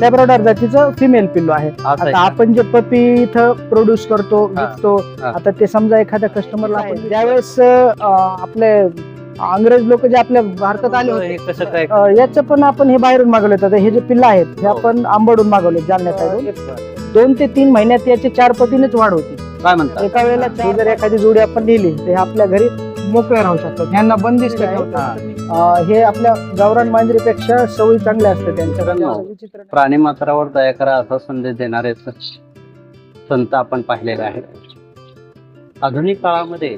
Labrador जातीचं female पिल्लू आहे. असं आहे आता का? आपण जे पपी इथं प्रोड्यूस करतो हा, विकतो हा. आता ते समजा एखाद्या कस्टमरला आपण ज्यावेळेस अं, आपले अंग्रेज लोक जे आपल्या भारतात आले होते हे कसं काय? अं, याचं पण आपण हे बाहेरून मागवले होते हे जे पिल्लं आहेत हे हो. आपण आंबडून मागवले जालन्या साईडून दोन ते तीन महिन्यात याची चार पटीनेच वाढ होती. काय म्हणतात एका वेळेला चार- जर एखादी जोडी आपण नेली तर हे आपल्या घरी मोकळे राहू शकतात. ह्यांना बंदिस्त हा. ठेवतात. अं, हे आपल्या गावरान मांजरीपेक्षा सवयी चांगल्या असतात त्यांच्या मित्रांनो, असं विचित्र प्राणी मात्रावर दया करा असा संदेश देणारे स- संत आपण पाहिलेले आहेत. आधुनिक काळामध्ये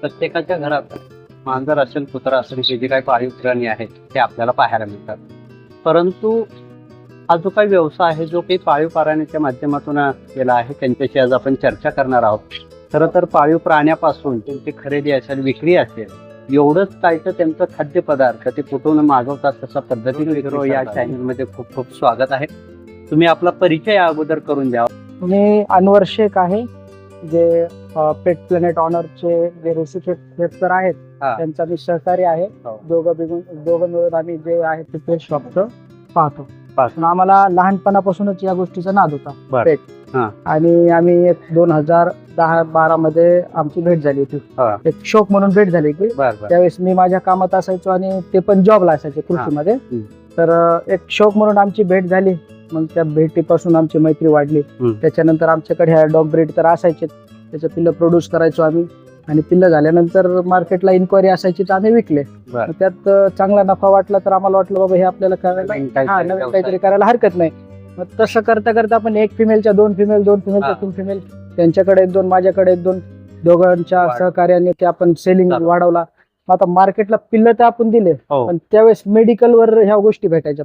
प्रत्येकाच्या घरात मांजर असेल कुत्रा असेल हे जे काही पाळीव प्राणी आहेत ते आपल्याला पाहायला मिळतात. परंतु हा जो काही व्यवसाय आहे जो काही पाळीव प्राण्याच्या माध्यमातून केला आहे त्यांच्याशी आज आपण चर्चा करणार आहोत. खरं तर पाळीव प्राण्यापासून त्यांची खरेदी असेल विक्री असेल एवढंच काय तर त्यांचं खाद्यपदार्थ ते कुठून मागवतात तशा पद्धतीने विक्रो या चॅनलमध्ये खूप खूप स्वागत आहे. तुम्ही आपला परिचय अगोदर करून द्या. मी अनवर शेख आहे जे पेट प्लॅनेट ऑनरचे जे सर आहेत. त्यांचा मी सहकारी आहे. हो. दोघं बिघून दोघं मिळून आम्ही जे आहे ते पेट शॉपचं पाहतो. आम्हाला लहानपणापासूनच या गोष्टीचा नाद होता. पेट हा. आणि आम्ही एक दोन हजार दहा बारा मध्ये आमची भेट झाली होती. एक शौक म्हणून भेट झाली बर बर त्यावेळेस मी माझ्या कामात असायचो आणि ते पण जॉबला असायचे कृषीमध्ये हम्म. तर अं, एक शौक म्हणून आमची भेट झाली मग त्या भेटीपासून आमची मैत्री वाढली हम्म. त्याच्यानंतर आमच्याकडे ह्या डॉग ब्रीड तर असायचे त्याचं पिल्लं प्रोड्यूस करायचो आम्ही आणि पिल्लं झाल्यानंतर मार्केटला इन्क्वायरी असायची तर आम्ही विकले बर. मग त्यात अं, चांगला नफा वाटला तर आम्हाला वाटलं बाबा हे आपल्याला करायला नवीन हा. काहीतरी करायला हरकत नाही मग तसं करता करता आपण एक फिमेलच्या दोन फिमेल दोन फिमेलच्या हा. तीन फिमेल त्यांच्याकडे एक दोन माझ्याकडे एक दोन दोघांच्या वाढ. सहकार्याने ते आपण सेलिंग चालू. वाढवला मग आता मार्केटला पिल्लं तर आपण दिले हो पण त्यावेळेस मेडिकलवर ह्या गोष्टी भेटायच्या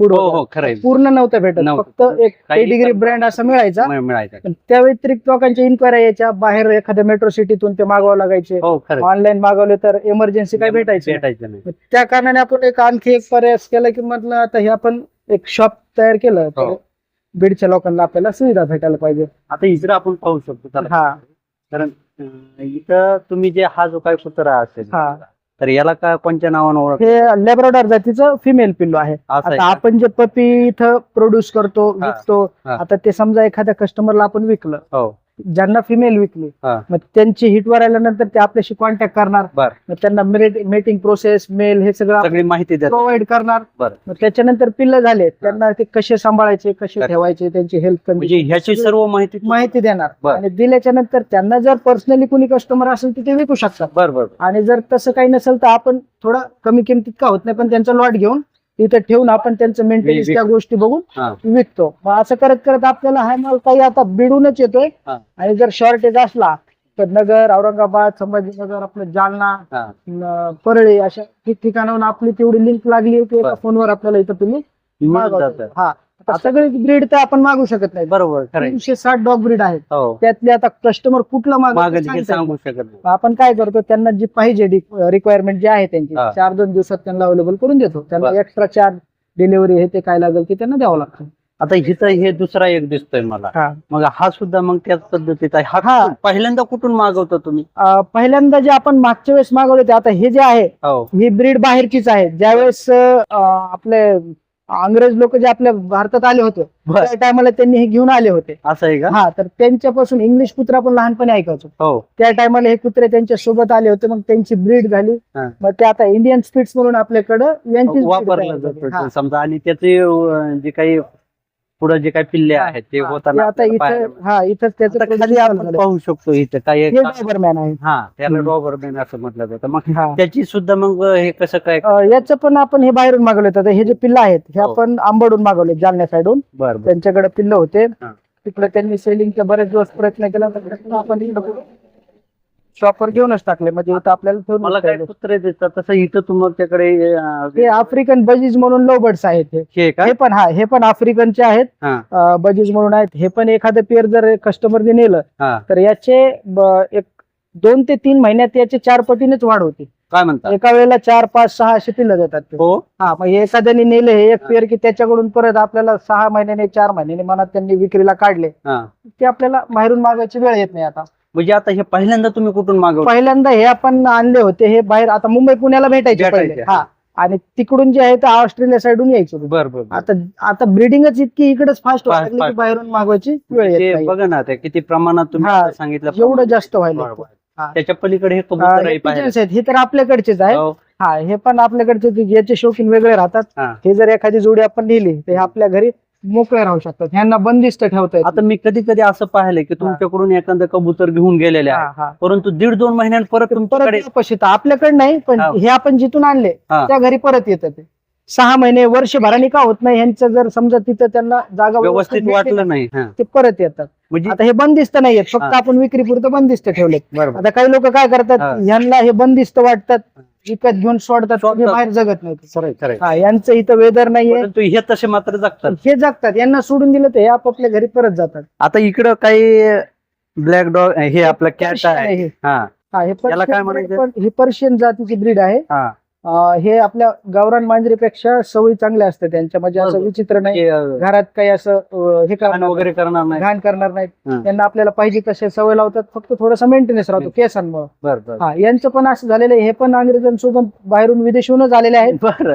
पुढं हो. हो खरंय पूर्ण नव्हत्या भेटत नव्हतं. फक्त एक काही डिग्री पण- ब्रँड असा मिळायचा मिळ- मिळायचं पण त्या व्यतिरिक्त लोकांच्या इन्क्वायरी यायच्या बाहेर एखाद्या मेट्रो सिटीतून ते मागवावं लागायचे हो खरं ऑनलाईन मागवले तर इमर्जन्सी काय भेटायचे. भेटायचं नाही त्या कारणाने आपण एक आणखी एक प्रयास केला की म्हटलं आता हे आपण एक शॉप तयार केलं तर हो. बीडच्या लोकांना आपल्याला सुविधा भेटायला पाहिजे आता इकडे आपण पाहू शकतो. हा कारण अं, इथं तुम्ही जे हा जो काही कुत्रा असेल हा. तर याला काय कोणत्या नावानं ओळख हे लेब्राडॉर जातीचं फिमेल पिल्लू आहे असं आहे आता का? आपण जे पपी इथं प्रोड्यूस करतो हा. विकतो हा. आता ते समजा एखाद्या कस्टमरला आपण विकलं हो ज्यांना फिमेल विकली हा. मग त्यांची हिटवर आल्यानंतर ते आपल्याशी कॉन्टॅक्ट करणार बर. मग त्यांना मीटिंग प्रोसेस मेल हे सगळं सगळी माहिती देतात प्रोव्हाइड करणार बर. मग त्याच्यानंतर पिल्लं झाले त्यांना ते कसे सांभाळायचे कसे ठेवायचे त्यांची हेल्थ म्हणजे ह्याची सर्व माहिती माहिती देणार बर. आणि दिल्याच्या नंतर त्यांना जर पर्सनली कुणी कस्टमर असेल तर ते विकू शकतात बर बर आणि जर तसं काही नसेल तर आपण थोडा कमी किमतीत का होत नाही पण त्यांचा लॉट घेऊन तिथे ठेवून आपण त्यांचं मेंटेनन्स त्या गोष्टी बघून. विकतो मग असं करत करत आपल्याला हा माल काही आता बिडूनच येतोय. आणि जर शॉर्टेज असला तर नगर औरंगाबाद संभाजीनगर आपलं जालना परळी अशा ठिकठिकाणाहून आपली तेवढी लिंक लागली की एका. फोनवर आपल्याला इथं तुम्ही. हा सगळे ब्रीड तर आपण मागू शकत नाही. बरोबर तीनशे साठ डॉग ब्रीड आहेत. हो. त्यातले आता कस्टमर कुठलं मागं सांगू शकत नाही. आपण काय करतो त्यांना जी पाहिजे रिक्वायरमेंट जी आहे त्यांची हा. चार दोन दिवसात त्यांना अवेलेबल करून देतो. त्यांना बर. एक्स्ट्रा चार्ज डिलिव्हरी हे ते काय लागेल ते त्यांना द्यावं लागतं. आता इथं हे दुसरा एक दिसतोय मला. हा. मग हा सुद्धा मग त्याच पद्धतीत आहे. हा हा. पहिल्यांदा कुठून मागवता तुम्ही? अं, पहिल्यांदा जे आपण मागच्या वेळेस मागवले होते आता हे जे आहे हो. ही ब्रीड बाहेरचीच आहे. ज्यावेळेस अं, आपले अंग्रेज लोक जे आपल्या भारतात आले होते बर. त्या टायमाला त्यांनी हे घेऊन आले होते. असं आहे का? हा तर त्यांच्यापासून इंग्लिश कुत्रा पण लहानपणी ऐकायचो. हो. त्या टायमाला हे कुत्रे त्यांच्यासोबत आले होते मग त्यांची ब्रीड झाली. हा. मग ते आता इंडियन स्पीड्स म्हणून आपल्याकडं यांची वापरलं जातं समजा आणि त्याचे अं, जे काही पुढे जे काही पिल्ले आहेत ते होताना आता आपल्याला इथं पाहायला हा इथं त्याचं आता खाली आपण पाहू शकतो इथं काय डॉबरमॅन आहे हा त्याला हम्म. डॉबरमॅन असं म्हटलं जातं. मग हा. त्याची सुद्धा मग हे कसं काय अं, याचं पण आपण हे बाहेरून मागवले होते हे जे पिल्लं आहेत हे हो. आपण आंबडून मागवले जालन्या साईडून बर बर. त्यांच्याकडे पिल्लं होते. हा. तिकडे त्यांनी सेलिंगचा बरेच दिवस प्रयत्न केला तर आपण शॉपवर घेऊनच टाकले. म्हणजे इथं आपल्याला मला काय. कुत्रे तसं इथं तुमच्याकडे अं, हे आफ्रिकन बजीज म्हणून लो बर्ड्स आहेत हे. हे का? हे पण हा हे पण आफ्रिकनचे आहेत. हा. बजीज म्हणून आहेत. हे पण एखादं पेअर जर कस्टमरने नेलं हा. तर याचे ब- एक दोन ते तीन महिन्यात याचे चार पटीनेच वाढ होती. काय म्हणतात एका वेळेला चार पाच सहा असे पिल्लं देतात ते. हो? हा मग हे एखाद्याने नेले हे एक पेअर की त्याच्याकडून परत आपल्याला सहा महिन्याने चार महिन्याने मनात त्यांनी विक्रीला काढले. हा. ते आपल्याला बाहेरून मागायची वेळ येत नाही आता. म्हणजे आता हे पहिल्यांदा तुम्ही कुठून मागवलं पहिल्यांदा हे आपण आणले होते हे बाहेर आता मुंबई पुण्याला भेटायचे भेटायचे, पहिले हा आणि तिकडून जे आहे ते ऑस्ट्रेलिया साईडून यायचं. बर बर बर. आता आता ब्रिडिंगच इतकी इकडेच फास्ट Fast, व्हायला लागली की fast. बाहेरून मागवायची वेळ येत ते नाही. बघा ना किती प्रमाणात तुम्ही हा, आता सांगितलं एवढं प्रमाण. जास्त व्हायला बरोबर. हा. त्याच्या पलीकडे हे हा, कबूतर हे pigeons आहेत हे तर आपल्याकडचेच आहे हो. हा हे पण आपल्याकडचे याचे शौकीन वेगळे राहतात हा. हे जर एखादी जोडी आपण नेली तर हे आपल्या घरी मोकळे राहू शकतात. ह्यांना बंदिस्त ठेवता येत आता मी कधी कधी असं पाहिलंय की तुमच्याकडून एखादं कबूतर घेऊन गेलेले आहे हा, हा. परंतु दीड दोन महिन्यात परत परत तुमच्याकडे वापस येतं. आपल्याकडे नाही पण हा. हे आपण जिथून आणले हा. त्या घरी परत येतं ते. सहा महिने वर्षभराने का होत नाही यांचं जर समजा तिथं त्यांना जागा व्यवस्थित भेटली वाटलं नाही. हा. ते परत येतात. म्हणजे आता हे बंदिस्त नाहीयेत फक्त हा. आपण विक्रीपुरतं बंदिस्त ठेवलेत. बरोबर. आता काही लोक काय करतात? हा. यांना हे बंदिस्त वाटतात. विकत घेऊन सोडतात. हे बाहेर जगत नाही खरंय, खरंय. हा यांचं इथं वेदर नाहीये. परंतु हे तसे मात्र जगतात. हे जगतात. यांना सोडून दिलं तर हे आपापल्या घरी परत जातात. आता इकडं काही ब्लॅक डॉग हे आपलं कॅट आहे. हे. हा हा हे काय पर्शियन म्हणायचं? ही पर्शियन जातीची ब्रीड आहे. हा. हे आपल्या गावरान मांजरीपेक्षा सवयी चांगल्या असतात त्यांच्या. म्हणजे असं. विचित्र नाही. घरात काही असं हे करणार वगैरे करणार नाही. घाण करणार नाहीत हं. त्यांना आपल्याला पाहिजे तसे सवय लावतात. फक्त थोडासा मेंटेनन्स राहतो केसांमुळे. हा यांचं पण असं झालेलं आहे. हे पण अंग्रेजांसोबत बाहेरून विदेशूनच आलेले आहेत.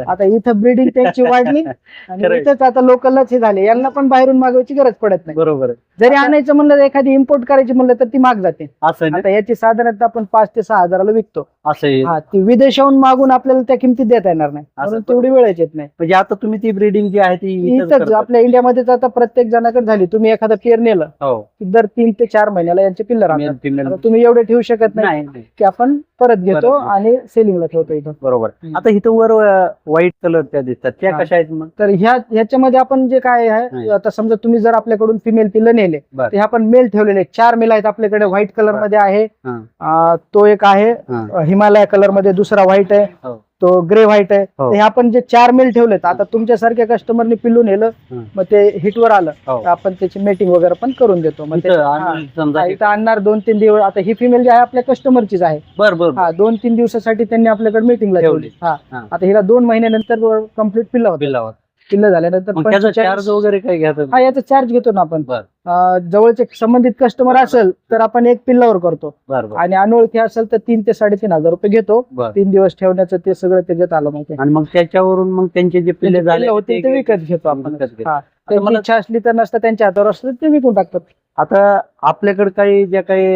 आता इथं ब्रीडिंग त्यांची वाढली. आणि. इथंच आता लोकलच हे झाले. यांना पण बाहेरून मागवायची गरज पडत नाही. बरोबर. जरी आणायचं म्हणलं तर एखादी इम्पोर्ट करायची म्हणलं तर ती माग जाते असं आहे ना? आता याची साधारणतः आपण पाच ते सहा हजाराला विकतो असं आहे. हा ती विदेशाहून मागून आपल्याला त्या किमतीत देता येणार नाही असं म्हणून तेवढी वेळच येत नाही म्हणजे आता तुम्ही ती ब्रीडिंग जी आहे ती इथंच इथंच करता. आपल्या इंडियामध्येच आता प्रत्येक जणाकडे झाली तुम्ही एखादा पेर नेलं हो की दर तीन ते चार महिन्याला यांचे पिल्लर राहतात Male, female. आता तुम्ही एवढे ठेवू शकत नाही नाही नाही. की आपण परत घेतो घेतो. आणि सेलिंगला ठेवतो इथं बरोबर हम्म. आता इथं वर व्हाईट कलर त्या दिसतात त्या हा. कशा आहेत मग तर ह्या ह्याच्यामध्ये आपण जे काय आहे. आता समजा तुम्ही जर आपल्याकडून फिमेल पिल्लं नेले बर. तर हे आपण मेल ठेवलेले आहेत. चार मेल आहेत आपल्याकडे व्हाईट कलरमध्ये आहे हा, अं, तो एक आहे हा. हिमालय कलरमध्ये दुसरा व्हाईट आहे हो. तो ग्रे व्हाईट आहे हो. तर हे आपण जे चार मेल ठेवलेत आता तुमच्यासारख्या कस्टमरने पिल्लू नेलं हं. मग ते हिटवर आलं हो. तर आपण त्याची मेटिंग वगैरे पण करून देतो मग ते- इथं हा. आणि समजा हा, इथं आणणार दोन तीन दिवस आता ही फिमेल जी आहे आपल्या कस्टमरचीच आहे बर बर हा दोन तीन दिवसासाठी त्यांनी आपल्याकडे मिटिंगला ठेवली. ठेवली हा हा. आता हिला दोन महिन्यानंतर कंप्लीट पिल्ला होतं बिलावर पिल्लं झाल्यानंतर त्याचा 45 चार्ज वगैरे काय घ्यायचं? हा याचा चार्ज घेतो ना आपण. बर अं, जवळचे संबंधित कस्टमर असेल तर आपण एक पिल्लावर करतो. बर बर. आणि अनोळखी असेल तर तीन ते साडेतीन हजार रुपये घेतो. बर. तीन दिवस ठेवण्याचं ते सगळं त्याच्यात आलं मग ते. आणि मग त्याच्यावरून मग त्यांचे जे पिल्ले झाले पिल्लं होतील ते विकत घेतो आपण. विकत घेतो. हा त्यांची मला- इच्छा असली तर नसतं त्यांच्या हातावर असलं तर ते विकून टाकतात. आता आपल्याकडे काही ज्या काही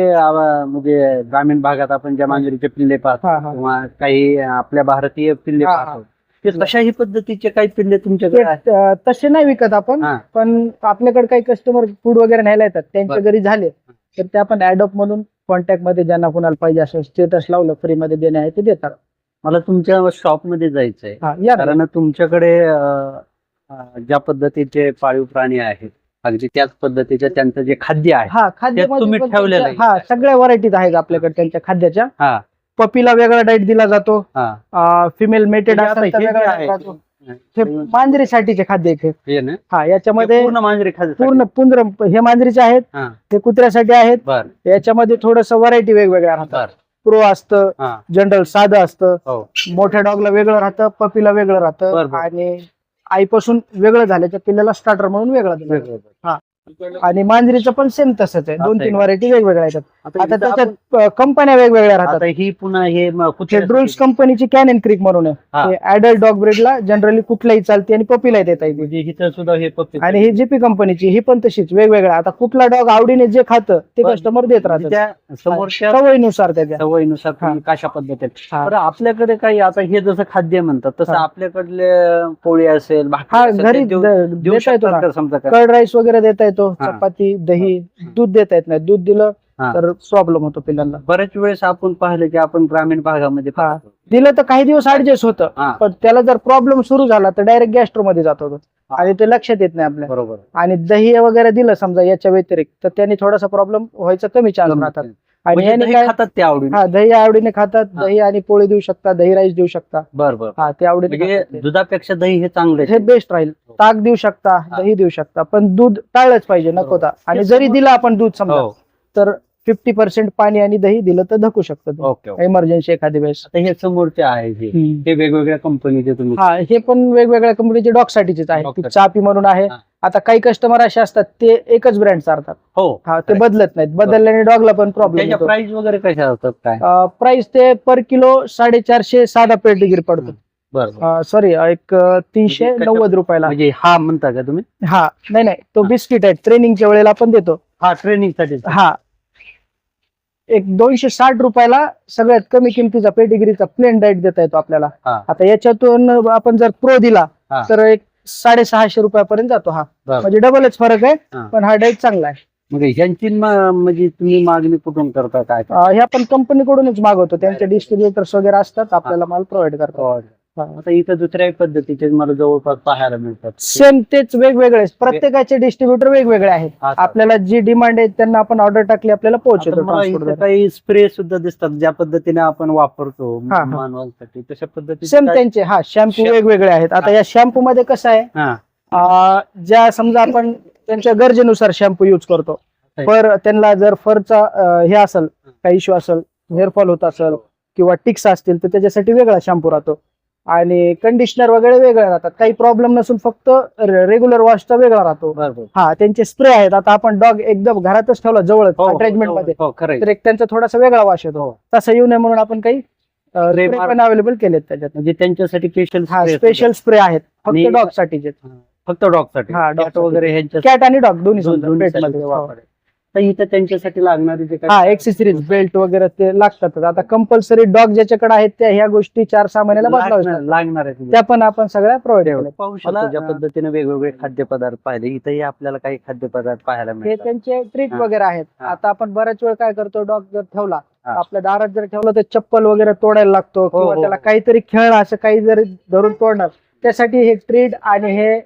म्हणजे ग्रामीण भागात आपण ज्या मांजरीचे पिल्ले पाहतो हा हा. किंवा काही आपल्या भारतीय पिल्ले हा, हा. पाहतो ते तशाही पद्धतीचे काही पिल्ले तुमच्याकडे आहेत ते, अं, तसे नाही विकत आपण हा. पण आपल्याकडे काही कस्टमर फूड वगैरे न्यायला येतात त्यांच्या बरं. घरी झाले तर ते आपण ऍडॉप म्हणून कॉन्टॅक्टमध्ये ज्यांना कोणाला पाहिजे असं स्टेटस लावलं फ्री मध्ये देणे आहे ते देतात मला तुमच्या शॉपमध्ये जायचंय हा या ना. कारण तुमच्याकडे अं, अं, ज्या पद्धतीचे पाळीव प्राणी आहेत अगदी त्याच पद्धतीचे त्यांचं जे खाद्य आहे हा खाद्य तुम्ही ठेवलेलं आहे. हा सगळ्या व्हरायटीज आहेत आपल्याकडे त्यांच्या खाद्याच्या हा पपीला वेगळा डाईट दिला जातो. हा. फिमेल मेटेड म्हणजे आता हे जे आहे. हे मांजरीसाठीचे खाद्य आहे ते. हे ना? हा हे याच्यामध्ये पूर्ण मांजरी खाद्य पूर्ण पुंद्र हे मांजरीचे आहेत हा. हे कुत्र्यासाठी आहेत. बर. याच्यामध्ये थोडस व्हरायटी वेगवेगळ्या राहतात. बर. प्रो असतं हा. जनरल साधं असतं. हो. मोठ्या डॉगला वेगळं राहतं पपीला वेगळं राहतं. आणि आईपासून वेगळं झाल्याच्या पिल्ल्याला स्टार्टर म्हणून वेगळं दिलं जातं. वेगळं. आणि मांजरीचं पण सेम तसंच आहे. दोन असं आहे तीन का? व्हरायटी वेगवेगळ्या आहेत. आता आता इथं आपण- त्याच्यात कंपन्या वेगवेगळ्या राहतात आता ही पुन्हा हे म- कुत्र्यासाठी- ड्रोल्स कंपनीची कॅन क्रिक म्हणून हा. ऍडल्ट डॉग ब्रीडला जनरली कुठलाही चालते आणि पपीला देता येते म्हणजे इथं सुद्धा हे पप्पी आणि ही जीपी कंपनीची ही पण तशीच वेगवेगळ्या आता कुठला डॉग आवडीने जे खातं ते. कस्टमर देत राहतात त्या समोरच्या सवयीनुसार त्याच्या सवयीनुसार तुम्ही कशा पद्धतीने हा. बरं आपल्याकडे काही आता हे जसं खाद्य म्हणतात तसं हा. आपल्याकडले पोळी असेल भाकरी हा असेल, घरी ते देऊ- द- देऊ देता येतो शकतात ना का समजा का? कर्ड राईस वगैरे देता येतो हा. चपाती दही. दूध देता येत नाही दूध दिलं हा. तर प्रॉब्लेम होतो पिल्लांना बऱ्याच वेळेस आपण पाहिलं की आपण ग्रामीण भागामध्ये हा. पाहतो. दिलं तर काही दिवस ऍडजस्ट होतं हा. पण त्याला जर प्रॉब्लेम सुरू झाला तर डायरेक्ट गॅस्ट्रो मध्ये जातो तो. हा. आणि ते लक्षात येत नाही आपल्या बरोबर आणि दही वगैरे दिलं समजा याच्या व्यतिरिक्त तर त्यांनी थोडासा प्रॉब्लेम व्हायचा कमी चान्स राहतात आणि म्हणजे याने दही काय खातात ते आवडीने हा दही आवडीने खातात हा. दही आणि पोळी देऊ शकता दही राईस देऊ शकता बर बर हा ते आवडीने म्हणजे खातात ते. दुधापेक्षा दही हे चांगलं हे बेस्ट राहील ताक देऊ शकता हा. दही देऊ शकता पण दूध टाळलंच पाहिजे नकोता आणि जरी दिलं आपण दूध समजा हो तर फिफ्टी पर्सेंट पाणी आणि दही दिलं तर धकू शकतं ओके. इमर्जन्सी एखाद्या वेळेस. आता हे समोरचे आहे जे हम्म. हे वेगवेगळ्या कंपनीचे तुम्ही हा हे पण वेगवेगळ्या कंपनीचे डॉग साठीचेच आहे. Dog ती साठी. चापी म्हणून आहे. हा. आता काही कस्टमर असे असतात ते एकच ब्रँड चालतात हो. हा ते Correct. बदलत नाहीत. बदलल्याने डॉगला पण प्रॉब्लेम त्याच्या येतो. प्राइस वगैरे कशा असतात काय? प्राइस ते पर किलो साडेचारशे साधा पेड डिग्री पडतो. बरोबर सॉरी एक अं, तीनशे म्हणजे नव्वद रुपयाला. म्हणजे हा म्हणता का तुम्ही? हा नाही नाही. तो. बिस्किट आहे. ट्रेनिंगच्या वेळेला आपण देतो. हा ट्रेनिंगसाठी. हा. एक दोनशे साठ रुपयाला सगळ्यात कमी किमतीचा पेडिग्रीचा प्लेन डाईट देता येतो आपल्याला हा. आता याच्यातून आपण जर प्रो दिला हा. तर एक साडेसहाशे रुपयापर्यंत जातो हा. म्हणजे डबलच फरक आहे. पण हा डाईट चांगला आहे मग ह्यांची म- म्हणजे तुम्ही मागणी कुठून करता काय अं, हे आपण कंपनीकडूनच मागवतो त्यांचे डिस्ट्रीब्युटर्स वगैरे असतात आपल्याला माल प्रोव्हाइड करतो. आता इथं दुसऱ्या पद्धतीचे मला जवळपास पाहायला मिळतात सेम तेच वेगवेगळे प्रत्येकाचे डिस्ट्रीब्युटर वेगवेगळे आहेत. आपल्याला जी डिमांड आहे त्यांना आपण ऑर्डर टाकली आपल्याला आता पोहोचवतो मला transport इथं द्वारे. काही स्प्रे सुद्धा दिसतात ज्या पद्धतीने आपण वापरतो हा, हा. मानवांसाठी तशा पद्धतीने सेम त्यांचे हा शॅम्पू Shampoo. वेगवेगळे आहेत आता या शॅम्पू मध्ये कसं आहे हा अं, ज्या समजा आपण त्यांच्या गरजेनुसार शॅम्पू युज करतो आहे. पर त्यांना जर फरचा अं, हे असेल काही इश्यू असेल हेअरफॉल होत असेल किंवा टिक्स असतील तर त्याच्यासाठी वेगळा शॅम्पू राहतो आणि कंडिशनर वगैरे वेगळे राहतात. काही प्रॉब्लेम नसून फक्त रेग्युलर वॉशचा वेगळा राहतो. हा त्यांचे स्प्रे आहेत. आता आपण डॉग एकदम घरातच ठेवला जवळच हो, हो, अटॅचमेंट हो, मध्ये. हो तर एक त्यांचा थोडासा वेगळा वाश येतो. तसं येऊ नये म्हणून आपण काही पण अवेलेबल केलेत त्याच्यात. म्हणजे त्यांच्यासाठी स्पेशल हा स्पेशल स्प्रे आहेत. फक्त डॉग साठीचे. फक्त डॉगसाठी हा, साठी. वगैरे कॅट आणि डॉग दोन्ही हो. तर इथं त्यांच्यासाठी लागणारे जे हा एक्सेसरीज बेल्ट वगैरे ते लागतात आता कंपल्सरी डॉग ज्याच्याकडे आहेत त्या ह्या गोष्टी चार सहा महिन्याला लागणार लागतात. लागणार आहे त्या पण आपण सगळ्या प्रोव्हाइड पाहू शकतो ज्या पद्धतीने वेगवेगळे खाद्यपदार्थ पाहिले इथंही आपल्याला काही खाद्यपदार्थ पाहायला हे मिळतात त्यांचे ट्रीट हा. वगैरे आहेत हा. आता आपण बऱ्याच वेळ काय करतो डॉग जर ठेवला हा. आपल्या दारात जर ठेवलं तर चप्पल वगैरे तोडायला लागतो किंवा हो. त्याला काहीतरी खेळणं असं काही जरी धरून तोडणार त्यासाठी हे ट्रीट आणि हे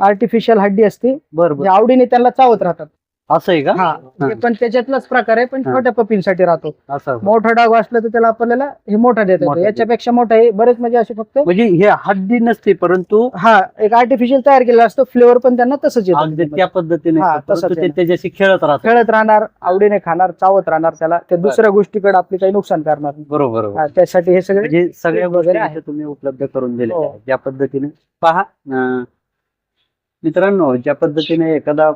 आर्टिफिशियल हड्डी असते बरोबर आवडीने त्याला चावत राहतात असं आहे का हा हे पण त्याच्यातलाच प्रकार आहे पण हा. छोट्या पपींसाठी राहतो असं मोठा डाग असला तर त्याला आपल्याला हे मोठा देत मोठा येतो याच्यापेक्षा मोठा हे बरेच म्हणजे असे फक्त म्हणजे हे हड्डी नसते परंतु हा एक आर्टिफिशियल तयार केलेला असतो फ्लेवर पण त्यांना तसंच अगदी येतो त्या पद्धतीने हा, परंतु तसंच ते आहे. त्याच्याशी खेळत राहतात खेळत राहणार आवडीने खाणार चावत राहणार त्याला ते दुसऱ्या गोष्टीकडे आपली काही नुकसान करणार नाही. बरोबर बरोबर. हा, त्यासाठी हे सगळे म्हणजे सगळ्या वगैरे गोष्टी आहे. इथं तुम्ही उपलब्ध करून दिल्या हो. आहेत. ज्या पद्धतीने पहा अं, मित्रांनो ज्या पद्धतीने एखादा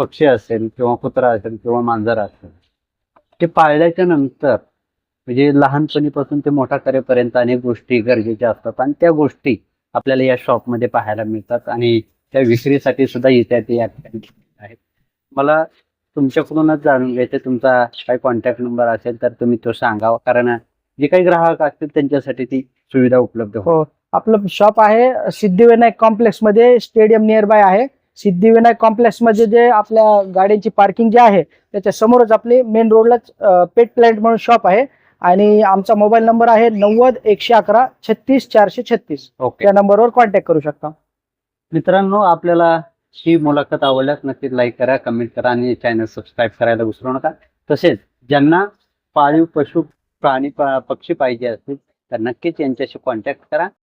पक्षी असेल किंवा कुत्रा असेल किंवा मांजर असेल ते पाळल्याच्या नंतर म्हणजे लहानपणीपासून ते मोठा करेपर्यंत अनेक गोष्टी गरजेच्या असतात आणि त्या गोष्टी आपल्याला या शॉपमध्ये पाहायला मिळतात आणि त्या विक्रीसाठी सुद्धा येतात या ठिकाणी आहेत. मला तुमच्याकडूनच जाणून घ्यायचं तुमचा काही कॉन्टॅक्ट नंबर असेल तर तुम्ही तो सांगावा. कारण जे काही ग्राहक असतील त्यांच्यासाठी ती सुविधा उपलब्ध हो. आपलं शॉप आहे सिद्धिविनायक कॉम्प्लेक्समध्ये स्टेडियम नियर बाय आहे. सिद्धिविनायक कॉम्प्लेक्समध्ये जे आपल्या गाड्यांची पार्किंग जी आहे त्याच्या समोरच आपली मेन रोडलाच पेट प्लॅन्ट म्हणून शॉप आहे. आणि आमचा मोबाईल नंबर आहे नव्वद एकशे अकरा छत्तीस चारशे छत्तीस. ओके त्या नंबरवर कॉन्टॅक्ट करू शकता. मित्रांनो आपल्याला ही मुलाखत आवडल्यास नक्कीच लाईक करा कमेंट करा आणि चॅनल सबस्क्राईब करायला विसरू नका. तसेच ज्यांना पाळीव पशु प्राणी पक्षी पाहिजे असतील तर नक्कीच यांच्याशी कॉन्टॅक्ट करा.